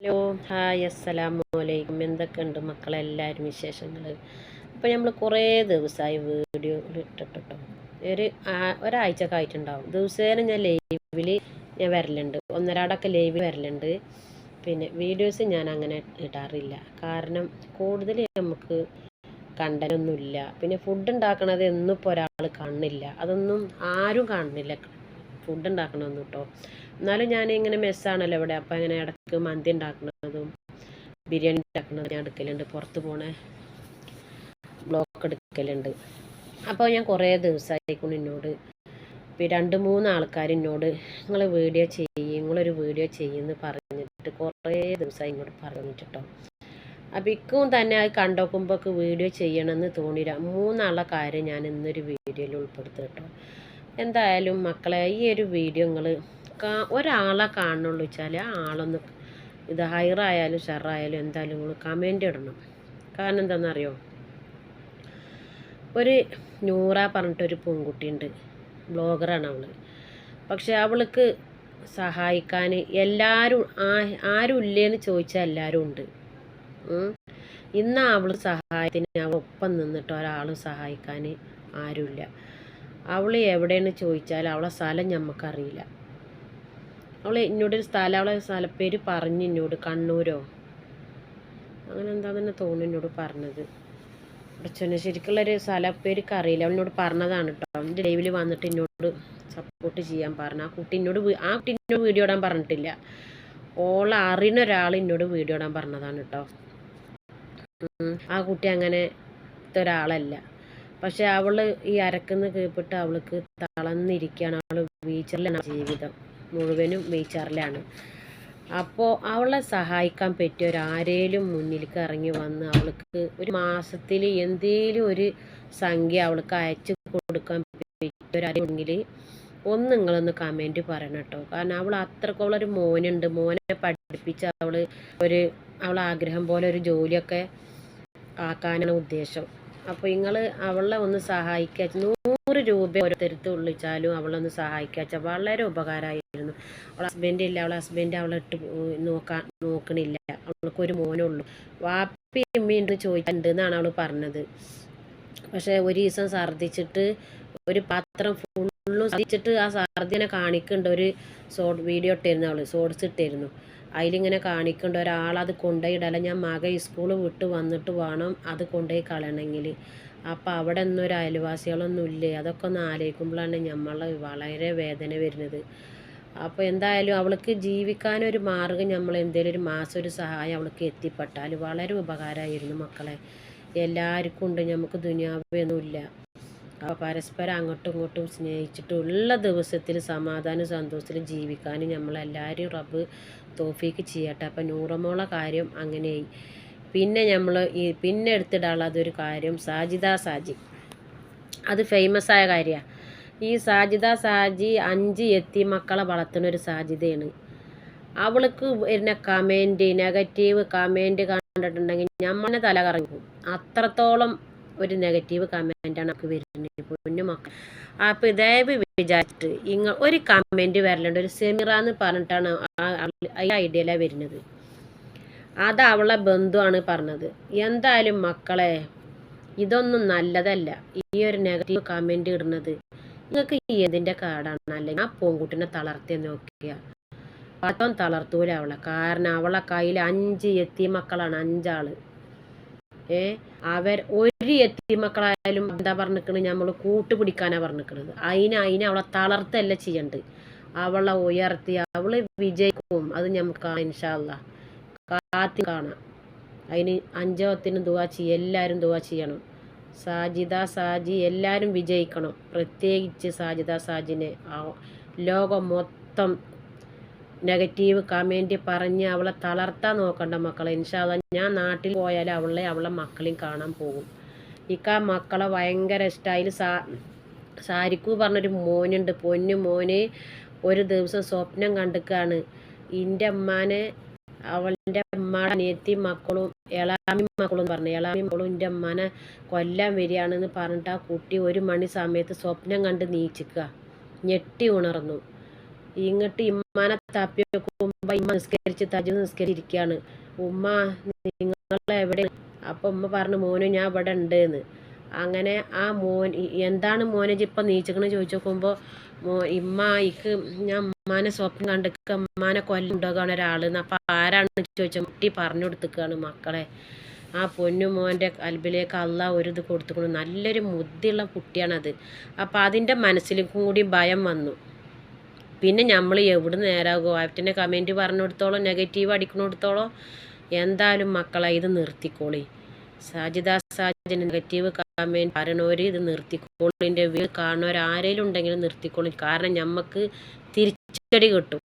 Hello hi അസ്സലാമു അലൈക്കും. എന്തൊക്കെയുണ്ട് മക്കളെല്ലാവരും വിശേഷങ്ങൾ അപ്പോൾ നമ്മൾ കുറേ ദിവസമായി വീഡിയോ ഇട്ടിട്ടോ ഒരു ഒരാഴ്ച ഒരാഴ്ചയൊക്കെ ആയിട്ടുണ്ടാവും ദിവസേന ഞാൻ ലൈവിൽ ഞാൻ വരലുണ്ട്. ഒന്നരാടൊക്കെ ലൈവിൽ വരലുണ്ട്. പിന്നെ വീഡിയോസ് ഞാൻ അങ്ങനെ ഇടാറില്ല. കാരണം കൂടുതൽ നമുക്ക് കണ്ടനൊന്നുമില്ല പിന്നെ ഫുഡ് ഉണ്ടാക്കണത് എന്നും ഇപ്പോൾ ഒരാൾ കാണില്ല അതൊന്നും ആരും കാണുന്നില്ല. ഫുഡ് ഉണ്ടാക്കണമെന്ന് കേട്ടോ എന്നാലും ഞാൻ ഇങ്ങനെ മെസ്സാണല്ലോ ഇവിടെ. അപ്പം അങ്ങനെ ഇടയ്ക്ക് മന്തി ഉണ്ടാക്കുന്നതും ബിരിയാണി ഉണ്ടാക്കുന്നതും ഞാൻ എടുക്കലുണ്ട്. പുറത്ത് പോണേ ബ്ലോക്ക് എടുക്കലുണ്ട്. അപ്പോൾ ഞാൻ കുറേ ദിവസമായിരിക്കും എന്നോട് രണ്ട് മൂന്ന് ആൾക്കാർ എന്നോട് നിങ്ങൾ വീഡിയോ ചെയ്യും നിങ്ങളൊരു വീഡിയോ ചെയ്യുമെന്ന് പറഞ്ഞിട്ട് കുറേ ദിവസമായി ഇങ്ങോട്ട് പറഞ്ഞിട്ടോ അപ്പം ഇക്കും തന്നെ അത് കണ്ടോക്കുമ്പോൾ വീഡിയോ ചെയ്യണമെന്ന് തോന്നിയില്ല. മൂന്നാളെ കാര്യം ഞാൻ ഇന്നൊരു വീഡിയോയിൽ ഉൾപ്പെടുത്തും കേട്ടോ. എന്തായാലും മക്കളെ ഈ ഒരു വീഡിയോ നിങ്ങൾ ഒരാളെ കാണുള്ളൂ വെച്ചാൽ ആ ആളൊന്ന് ഇത് ഹൈറായാലും ഷെറായാലും എന്തായാലും നിങ്ങൾ കമന്റ് ഇടണം. കാരണം എന്താണെന്നറിയോ ഒരു നൂറ പറഞ്ഞിട്ടൊരു പെൺകുട്ടിയുണ്ട്. ബ്ലോഗറാണ് അവൾ പക്ഷെ അവൾക്ക് സഹായിക്കാൻ എല്ലാവരും ആരും ഇല്ലേന്ന് ചോദിച്ചാൽ എല്ലാവരും ഉണ്ട്. ഇന്ന് അവൾ സഹായത്തിന് അവൾ ഒപ്പം നിന്നിട്ട് ഒരാളും സഹായിക്കാൻ ആരുമില്ല. അവൾ എവിടെയെന്ന് ചോദിച്ചാൽ അവളെ സ്ഥലം ഞമ്മക്കറിയില്ല. അവൾ എന്നോടൊരു സ്ഥലം അവളെ സ്ഥലപ്പേര് പറഞ്ഞു എന്നോട് കണ്ണൂരോ? അങ്ങനെ എന്താ തന്നെ തോന്നുന്നു എന്നോട് പറഞ്ഞത്. അച്ഛന് ശരിക്കുള്ളൊരു സ്ഥലപ്പേർക്ക് അറിയില്ല. അവളിനോട് പറഞ്ഞതാണ് കേട്ടോ അവന്റെ ലൈവിൽ വന്നിട്ട് എന്നോട് സപ്പോർട്ട് ചെയ്യാൻ പറഞ്ഞു. ആ കുട്ടി എന്നോട് ആ കുട്ടി എന്നോട് വീഡിയോ ഇടാൻ പറഞ്ഞിട്ടില്ല. ഓളെ അറിയുന്ന ഒരാൾ എന്നോട് വീഡിയോ ഇടാൻ പറഞ്ഞതാണ് കേട്ടോ ആ കുട്ടി അങ്ങനെ ഒരാളല്ല. പക്ഷെ അവൾ ഈ അരക്കുന്ന കീഴ്പ്പെട്ട് അവൾക്ക് തളർന്നിരിക്കുകയാണ്. അവൾ വീച്ചറിലാണ് ജീവിതം. മുഴുവനും വീച്ചറിലാണ് അപ്പോൾ അവളെ സഹായിക്കാൻ പറ്റിയ ഒരാരേലും മുന്നിലേക്ക് ഇറങ്ങി വന്ന് അവൾക്ക് ഒരു മാസത്തിൽ എന്തേലും ഒരു സംഖ്യ അവൾക്ക് അയച്ചു കൊടുക്കാൻ പറ്റിയൊരാരെങ്കിൽ ഒന്ന് നിങ്ങളൊന്ന് കമന്റ് പറയണം കേട്ടോ. കാരണം അവൾ അത്രക്കോളം ഒരു മോനുണ്ട്. മോനെ പഠിപ്പിച്ച് അവൾ ഒരു അവൾ ആഗ്രഹം പോലെ ഒരു ജോലിയൊക്കെ ആക്കാനാണ് ഉദ്ദേശം. അപ്പോൾ നിങ്ങൾ അവളെ ഒന്ന് സഹായിക്കുക നൂറ് രൂപ ഓരോരുത്തരത്ത് ഉള്ളിച്ചാലും അവളൊന്ന് സഹായിക്കാച്ച വളരെ ഉപകാരമായിരുന്നു. അവൾ ഹസ്ബൻഡ് ഇല്ല അവളെ ഹസ്ബൻഡ് അവളെ ഇട്ട് നോക്കാൻ നോക്കണില്ല. അവൾക്കൊരു മോനേ ഉള്ളൂ. വാപ്പി അമ്മയുണ്ട് ചോദിച്ചിട്ടുണ്ട് എന്നാണ് അവൾ പറഞ്ഞത്. പക്ഷേ ഒരു ദിവസം ഛർദ്ദിച്ചിട്ട് ഒരു പാത്രം ഫുള്ളും ഛർദ്ദിച്ചിട്ട് ആ ഛർദ്ദിനെ കാണിക്കുന്നുണ്ട് ഒരു ഷോർട്ട് വീഡിയോ ഇട്ടിരുന്നു അവൾ ഷോർട്സ് ഇട്ടിരുന്നു. അതിലിങ്ങനെ കാണിക്കുന്നുണ്ട് ഒരാളത് കൊണ്ടുപോയി ഇടല ഞാൻ മകൻ സ്കൂൾ വിട്ട് വന്നിട്ട് വേണം അത് കൊണ്ടുപോയി കളയണമെങ്കിൽ. അപ്പോൾ അവിടെ ഒന്നും ഒരു അയൽവാസികളൊന്നും ഇല്ലേ? അതൊക്കെ ഒന്ന് ആലോചിക്കുമ്പോഴാണ് നമ്മൾ വളരെ വേദന വരുന്നത്. അപ്പോൾ എന്തായാലും അവൾക്ക് ജീവിക്കാനൊരു മാർഗം നമ്മൾ എന്തെങ്കിലും ഒരു മാസം ഒരു സഹായം അവൾക്ക് എത്തിപ്പെട്ടാൽ വളരെ ഉപകാരമായിരുന്നു മക്കളെ. എല്ലാവർക്കും ഉണ്ട് നമുക്ക് ദുനിയാവൊന്നുമില്ല അപ്പോൾ പരസ്പരം അങ്ങോട്ടും ഇങ്ങോട്ടും സ്നേഹിച്ചിട്ടുള്ള ദിവസത്തിൽ സമാധാനം സന്തോഷത്തിൽ ജീവിക്കാനും നമ്മളെല്ലാവരും റബ്ബ് തോഫീക്ക് ചെയ്യട്ടെ. അപ്പം നൂറമോളെ കാര്യം അങ്ങനെയായി. പിന്നെ നമ്മൾ ഈ പിന്നെ എടുത്തിടാനുള്ള അതൊരു കാര്യം സാജിദ സാജി. അത് ഫേമസ് ആയ കാര്യമാണ് ഈ സാജിദ സാജി അഞ്ച് എത്തി മക്കളെ വളർത്തുന്ന ഒരു സാജിദയാണ്. അവൾക്ക് വരുന്ന കമന്റ് നെഗറ്റീവ് കമന്റ് കണ്ടിട്ടുണ്ടെങ്കിൽ നമ്മളെ തല കറങ്ങും അത്രത്തോളം ഒരു നെഗറ്റീവ് കമന്റാണ് നമുക്ക് വരുന്നത്. പൊന്നു മക്കൾ അപ്പോൾ ദയവ് വിചാരിച്ചിട്ട് ഇങ്ങ ഒരു കമന്റ് വരലുണ്ട്. ഒരു സെമിറ എന്ന് പറഞ്ഞിട്ടാണ് ആ ഐഡിയയിലാണ് വരുന്നത്. അത് അവളെ ബന്ധുവാണ് പറഞ്ഞത്. എന്തായാലും മക്കളെ ഇതൊന്നും നല്ലതല്ല. ഈ ഒരു നെഗറ്റീവ് കമന്റ് ഇടുന്നത് നിങ്ങൾക്ക് എന്തിന്റെ കാർഡാണ് അല്ലെങ്കിൽ ആ പൂങ്കുട്ടിനെ തളർത്തി നോക്കിയ. പത്തം തളർത്തൂല അവളെ. കാരണം അവളെ കയ്യിൽ അഞ്ച് എത്തി മക്കളാണ് അഞ്ചാൾ. ഏ? അവർ ഒരു എത്തി മക്കളായാലും എന്താ പറഞ്ഞിരിക്കണത് നമ്മൾ കൂട്ടുപിടിക്കാനാ പറഞ്ഞിരിക്കണത്. അതിന് അതിനെ അവളെ തളർത്തല്ല ചെയ്യണ്ട് അവളെ ഉയർത്തി അവൾ വിജയിക്കും. അത് നമുക്ക് ഇൻഷാല്ല കാത്തി കാണാം അതിന് അഞ്ചോത്തിന് ദുവാ ചെയ്യും എല്ലാവരും ദുവാ ചെയ്യണം. സാജിദ സാജി എല്ലാവരും വിജയിക്കണം. പ്രത്യേകിച്ച് സാജിദ സാജിനെ. ലോകം മൊത്തം നെഗറ്റീവ് കമന്റ് പറഞ്ഞ് അവളെ തളർത്താൻ നോക്കണ്ട മക്കളെ. ഇൻഷാല്ല ഞാൻ നാട്ടിൽ പോയാൽ അവളെ അവളെ മക്കളെയും കാണാൻ പോകും. ഇക്ക മക്കളെ ഭയങ്കര ഇഷ്ടമായി സാ സാരിക്കു പറഞ്ഞൊരു മോനുണ്ട്. പൊന്നു മോന് ഒരു ദിവസം സ്വപ്നം കണ്ടിക്കാണ്. എന്റെ അമ്മാനെ അവളുടെ അമ്മയുടെ അനിയത്തി മക്കളും എളാമി മക്കളും പറഞ്ഞു. എളാമി മക്കളും എന്റെ അമ്മനെ കൊല്ലാൻ വരികയാണെന്ന് പറഞ്ഞിട്ട് ആ കുട്ടി ഒരു മണി സമയത്ത് സ്വപ്നം കണ്ട് നീച്ചിക്കുക. ഞെട്ടി ഉണർന്നു. ഇങ്ങോട്ട് ഇമ്മാനെ തപ്പി വെക്കുമ്പോൾ ഇമ്മ നിസ്കരിച്ച് തജു നിസ്കരിച്ചിരിക്കുകയാണ്. ഉമ്മ നിങ്ങൾ എവിടെ അപ്പം ഉമ്മ പറഞ്ഞു മോനു ഞാൻ ഇവിടെ ഉണ്ട് എന്ന് അങ്ങനെ ആ മോൻ എന്താണ് മോനെ ഇപ്പം നീച്ചക്കണെന്ന് ചോദിച്ചു നോക്കുമ്പോൾ മോ ഇമ്മ ഇക്ക് ഞാൻ ഉമ്മാനെ സ്വപ്നം കണ്ടിക്ക് ഉമ്മാനെ കൊല്ലുണ്ടാകാണ് ഒരാൾ അപ്പം ആരാണെന്ന് ചോദിച്ചാൽ കുട്ടി പറഞ്ഞു കൊടുത്തിക്കാണ് മക്കളെ. ആ പൊന്നു മോന്റെ അൽബിലേക്ക് അല്ല ഒരു ഇത് കൊടുത്തുകൊണ്ട് നല്ലൊരു മുദ്ദുള്ള കുട്ടിയാണത്. അപ്പം അതിന്റെ മനസ്സിലും കൂടി ഭയം വന്നു. പിന്നെ നമ്മൾ എവിടെ നേരാകുമോ അവറ്റിന്റെ കമന്റ് പറഞ്ഞു കൊടുത്തോളോ നെഗറ്റീവ് അടിക്കണോടത്തോളം? എന്തായാലും മക്കളെ ഇത് നിർത്തിക്കോളി. സാജിദ സാജിന് നെഗറ്റീവ് കമന്റ് കാരണവർ ഇത് നിർത്തിക്കോളിന്റെ വീട് കാണുന്നവർ ആരെങ്കിലും ഉണ്ടെങ്കിലും നിർത്തിക്കോളും കാരണം നമുക്ക് തിരിച്ചടി കിട്ടും.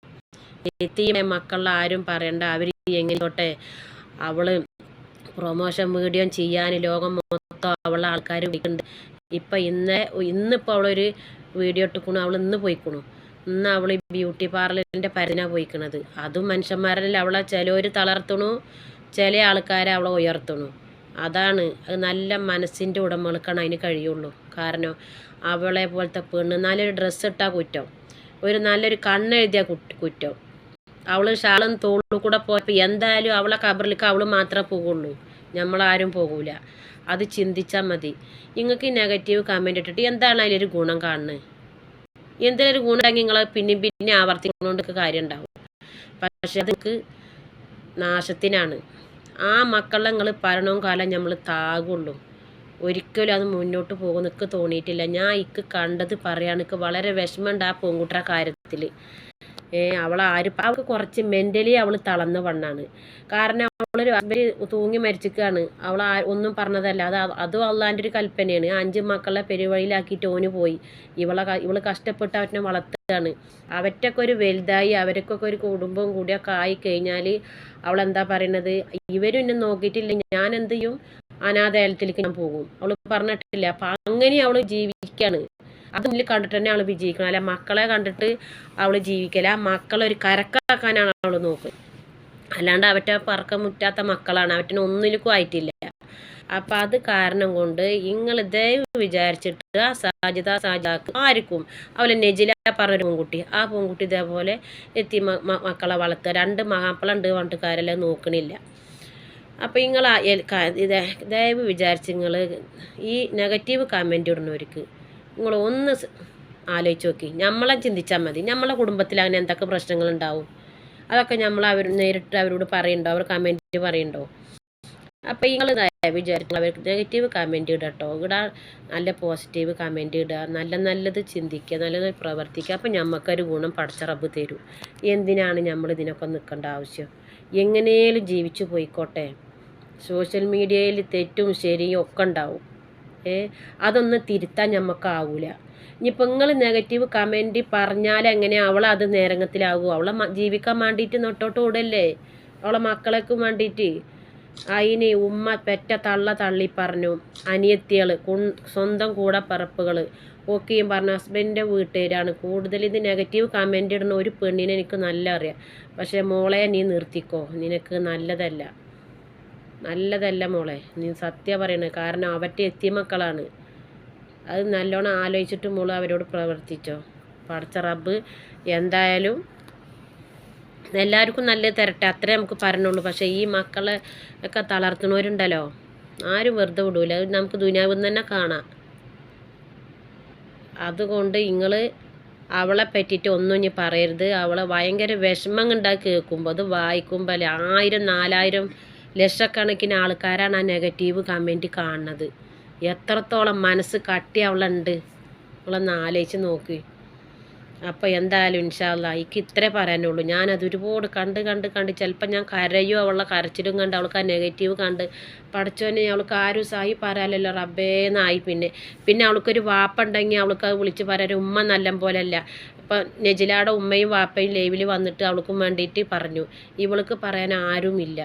എത്തിയ മക്കളിൽ ആരും പറയണ്ട. അവർ എങ്ങനെയോട്ടെ അവൾ പ്രൊമോഷൻ വീഡിയോ ചെയ്യാൻ ലോകം മൊത്തം അവളെ ആൾക്കാർ വിളിക്കുന്നുണ്ട്. ഇപ്പം ഇന്ന് ഇന്നിപ്പോൾ അവളൊരു വീഡിയോ ഇട്ടുക്കണു. അവൾ ഇന്ന് പോയിക്കണു. ഇന്ന് അവൾ ബ്യൂട്ടി പാർലറിന്റെ പരന പോയിക്കണത്. അതും മനുഷ്യന്മാരിൽ അവളെ ചിലവർ തളർത്തണു. ചില ആൾക്കാരെ അവളെ ഉയർത്തണു. അതാണ് അത് നല്ല മനസ്സിന്റെ ഉടമകൾക്കാണ് അതിന് കഴിയുള്ളൂ. കാരണം അവളെ പോലത്തെ പെണ്ണ് നല്ലൊരു ഡ്രസ്സ് ഇട്ടാൽ കുറ്റം. ഒരു നല്ലൊരു കണ്ണെഴുതിയ കുറ്റം അവൾ ഷാളും തോളിൽ കൂടെ പോയപ്പോൾ എന്തായാലും അവളെ കബറിലേക്ക് അവൾ മാത്രമേ പോകുള്ളൂ നമ്മളാരും പോകൂല. അത് ചിന്തിച്ചാൽ മതി. നിങ്ങൾക്ക് നെഗറ്റീവ് കമന്റ് ഇട്ടിട്ട് എന്താണ് അതിലൊരു ഗുണം കാണുന്നത് എന്തിനൊരു ഗുണം ഉണ്ടെങ്കിൽ നിങ്ങൾ പിന്നെയും പിന്നെ ആവർത്തിക്കുന്നതുകൊണ്ടൊക്കെ കാര്യം ഉണ്ടാവും. പക്ഷെ അതൊക്കെ നാശത്തിനാണ്. ആ മക്കളെ നിങ്ങൾ പറയണവും കാലം നമ്മൾ താകുള്ളൂ. ഒരിക്കലും അത് മുന്നോട്ട് പോകുന്ന തോന്നിയിട്ടില്ല. ഞാൻ ഇക്ക് കണ്ടത് പറയാണ് വളരെ വിഷമമുണ്ട് ആ പൂങ്കുട്ട കാര്യത്തിൽ അവൾ ആര് അവൾക്ക് കുറച്ച് മെന്റലി അവൾ തളർന്ന പണ്ണാണ്. കാരണം അവളൊരു അവർ തൂങ്ങി മരിച്ചിക്കാണ്. അവൾ ഒന്നും പറഞ്ഞതല്ല. അത് അതും അള്ളാന്റെ ഒരു കൽപ്പനയാണ്. അഞ്ച് മക്കളെ പെരുവഴിയിലാക്കിയിട്ട് ഓന് പോയി. ഇവളെ ഇവൾ കഷ്ടപ്പെട്ട് അവനെ വളർത്തുകയാണ്. അവറ്റൊക്കെ ഒരു വലുതായി അവർക്കൊക്കെ ഒരു കുടുംബം കൂടിയൊക്കെ ആയി കഴിഞ്ഞാൽ അവൾ എന്താ പറയുന്നത് ഇവരും എന്നെ നോക്കിയിട്ടില്ല. ഞാൻ എന്ത് ചെയ്യും അനാഥാലയത്തിലേക്ക് ഞാൻ പോകും. അവൾ പറഞ്ഞിട്ടില്ല. അപ്പം അങ്ങനെ അവൾ ജീവിക്കുകയാണ് അത് മുന്നിൽ കണ്ടിട്ട് തന്നെ അവൾ വിജയിക്കണം. അല്ല മക്കളെ കണ്ടിട്ട് അവൾ ജീവിക്കല. മക്കളെ ഒരു കരക്കാക്കാനാണ് അവൾ നോക്കുന്നത് അല്ലാണ്ട് അവറ്റ പറക്കം മുറ്റാത്ത മക്കളാണ്. അവറ്റിന് ഒന്നിലേക്കും ആയിട്ടില്ല. അപ്പം അത് കാരണം കൊണ്ട് നിങ്ങൾ ദൈവം വിചാരിച്ചിട്ട് ആ സാജിത സാജിതാക്ക് ആർക്കും അവളെ നെജില പറഞ്ഞൊരു പെൺകുട്ടി ആ പെൺകുട്ടി ഇതേപോലെ എത്തി മക്കളെ വളർത്തുക. രണ്ട് മഹാപ്പളുണ്ട് പറഞ്ഞിട്ട് കാരെല്ലാം നോക്കണില്ല. അപ്പോൾ നിങ്ങൾ ദയവ് വിചാരിച്ച് നിങ്ങൾ ഈ നെഗറ്റീവ് കമന്റ് ഇടുന്നവർക്ക് നിങ്ങൾ ഒന്ന് ആലോചിച്ച് നോക്കി. നമ്മളെ ചിന്തിച്ചാൽ മതി. നമ്മളെ കുടുംബത്തിൽ അങ്ങനെ എന്തൊക്കെ പ്രശ്നങ്ങളുണ്ടാവും? അതൊക്കെ നമ്മൾ അവർ നേരിട്ട് അവരോട് പറയുന്നുണ്ടോ അവർ കമന്റ് പറയുന്നുണ്ടോ അപ്പോൾ നിങ്ങൾ വിചാരിക്കണം അവർക്ക് നെഗറ്റീവ് കമന്റ് ഇടുക കേട്ടോ ഇടാ നല്ല പോസിറ്റീവ് കമന്റ് ഇടുക നല്ല നല്ലത് ചിന്തിക്കുക നല്ലത് പ്രവർത്തിക്കുക. അപ്പോൾ നമുക്കൊരു ഗുണം പടച്ചറബ് തരും. എന്തിനാണ് നമ്മൾ ഇതിനൊക്കെ നിൽക്കേണ്ട ആവശ്യം? എങ്ങനെയും ജീവിച്ചു പോയിക്കോട്ടെ. സോഷ്യൽ മീഡിയയിൽ തെറ്റും ശരിയും ഒക്കെ ഉണ്ടാവും. അതൊന്നും തിരുത്താൻ നമുക്കാവൂല ഇനിയിപ്പോൾ നിങ്ങൾ നെഗറ്റീവ് കമന്റ് പറഞ്ഞാൽ എങ്ങനെ അവൾ അത് നേരങ്ങത്തിലാകും? അവളെ ജീവിക്കാൻ വേണ്ടിയിട്ട് നൊട്ടോട്ട് ഓടല്ലേ? അവളെ മക്കളേക്കും വേണ്ടിയിട്ട് അതിന് ഉമ്മ പെറ്റ തള്ള തള്ളി പറഞ്ഞു അനിയത്തികൾ സ്വന്തം കൂടെ പറപ്പുകൾ ഓക്കെയും പറഞ്ഞു ഹസ്ബൻഡിന്റെ വീട്ടുകാരാണ്. കൂടുതൽ ഇത് നെഗറ്റീവ് കമന്റ് ഇടുന്ന ഒരു പെണ്ണിനെ എനിക്ക് നല്ല അറിയാം. പക്ഷേ മോളെ നീ നിർത്തിക്കോ. നിനക്ക് നല്ലതല്ല. നല്ലതല്ല മോളെ. നീ സത്യ പറയണ. കാരണം അവറ്റ എത്തിയ മക്കളാണ്. അത് നല്ലോണം ആലോചിച്ചിട്ട് മോൾ അവരോട് പ്രവർത്തിച്ചോ. പഠിച്ച റബ്ബ് എന്തായാലും എല്ലാവർക്കും നല്ല തരട്ടെ. അത്രേ നമുക്ക് പറഞ്ഞുള്ളൂ. പക്ഷേ ഈ മക്കളെ ഒക്കെ തളർത്തുന്നവരുണ്ടല്ലോ. ആരും വെറുതെ വിടൂല. അത് നമുക്ക് ദുനിയാവിൽ തന്നെ കാണാം. അതുകൊണ്ട് നിങ്ങൾ അവളെ പറ്റിയിട്ട് ഒന്നും ഇനി പറയരുത്. അവളെ ഭയങ്കര വിഷമം ഉണ്ടാക്കി കേൾക്കുമ്പോൾ അത് വായിക്കുമ്പോൾ ആയിരം നാലായിരം ലക്ഷക്കണക്കിന് ആൾക്കാരാണ് ആ നെഗറ്റീവ് കമന്റ് കാണുന്നത്. എത്രത്തോളം മനസ്സ് കട്ടി അവളുണ്ട് അവളൊന്ന് ആലോചിച്ച് നോക്കി. അപ്പോൾ എന്തായാലും ഇൻഷാല്ല എനിക്ക് ഇത്രേ പറയാനുള്ളൂ. ഞാനത് ഒരുപാട് കണ്ട് കണ്ട് കണ്ട് ചിലപ്പോൾ ഞാൻ കരയോ അവളുടെ കരച്ചിലും കണ്ട് അവൾക്ക് ആ നെഗറ്റീവ് കണ്ട്. പഠിച്ചോനെ അവൾക്ക് ആരും സായി പറയാലല്ലോ റബ്ബേന്നായി പിന്നെ. പിന്നെ അവൾക്കൊരു വാപ്പ ഉണ്ടെങ്കിൽ അവൾക്ക് അത് വിളിച്ച് പറയാൻ ഉമ്മ നല്ല പോലെയല്ല അപ്പം നെജിലാടെ ഉമ്മയും വാപ്പയും ലൈവിൽ വന്നിട്ട് അവൾക്കും വേണ്ടിയിട്ട് പറഞ്ഞു. ഇവൾക്ക് പറയാൻ ആരുമില്ല.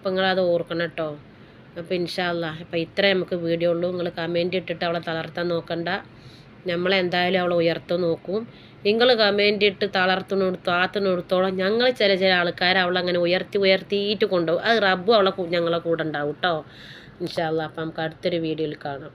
അപ്പം നിങ്ങളത് ഓർക്കണം കേട്ടോ. അപ്പോൾ ഇൻഷാല്ല അപ്പോൾ ഇത്രേ നമുക്ക് വീഡിയോ ഉള്ളൂ. നിങ്ങൾ കമന്റ് ഇട്ടിട്ട് അവളെ തളർത്താൻ നോക്കണ്ട. നമ്മളെന്തായാലും അവളെ ഉയർത്തു നോക്കും. നിങ്ങൾ കമന്റ് ഇട്ട് തളർത്തുന്നിടത്ത് താത്തുന്നിടത്തോളം ഞങ്ങൾ ചില ചില ആൾക്കാർ അവളങ്ങനെ ഉയർത്തി ഉയർത്തിയിട്ട് കൊണ്ടുപോകും. അത് റബ്ബും അവളെ ഞങ്ങളെ കൂടെ ഉണ്ടാവും കേട്ടോ. ഇൻഷാല്ല അപ്പം നമുക്ക് അടുത്തൊരു വീഡിയോയിൽ കാണാം.